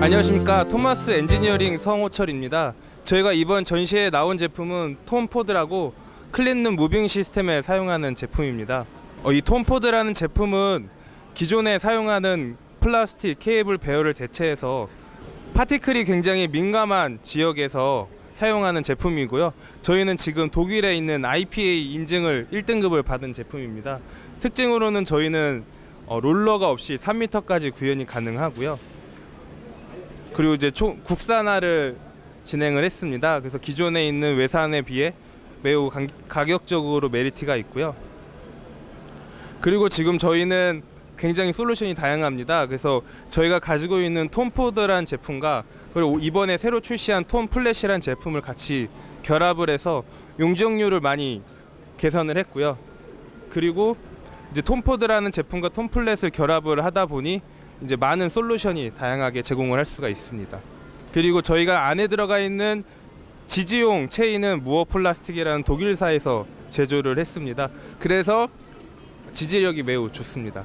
안녕하십니까 토마스 엔지니어링 성호철입니다. 저희가 이번 전시에 나온 제품은 톰포드라고 클린룸 무빙 시스템에 사용하는 제품입니다. 어, 이 톰포드라는 제품은 기존에 사용하는 플라스틱 케이블 배열을 대체해서 파티클이 굉장히 민감한 지역에서 사용하는 제품이고요. 저희는 지금 독일에 있는 IPA 인증을 1등급을 받은 제품입니다. 특징으로는 저희는 어, 롤러가 없이 3m까지 구현이 가능하고요. 그리고 이제 총 국산화를 진행을 했습니다. 그래서 기존에 있는 외산에 비해 매우 강- 가격적으로 메리트가 있고요. 그리고 지금 저희는 굉장히 솔루션이 다양합니다. 그래서 저희가 가지고 있는 톰포드란 제품과 그리고 이번에 새로 출시한 톰 플래시란 제품을 같이 결합을 해서 용적률을 많이 개선을 했고요. 그리고 이제 톰포드라는 제품과 톰플랫을 결합을 하다 보니 이제 많은 솔루션이 다양하게 제공을 할 수가 있습니다. 그리고 저희가 안에 들어가 있는 지지용 체인은 무어 플라스틱이라는 독일사에서 제조를 했습니다. 그래서 지지력이 매우 좋습니다.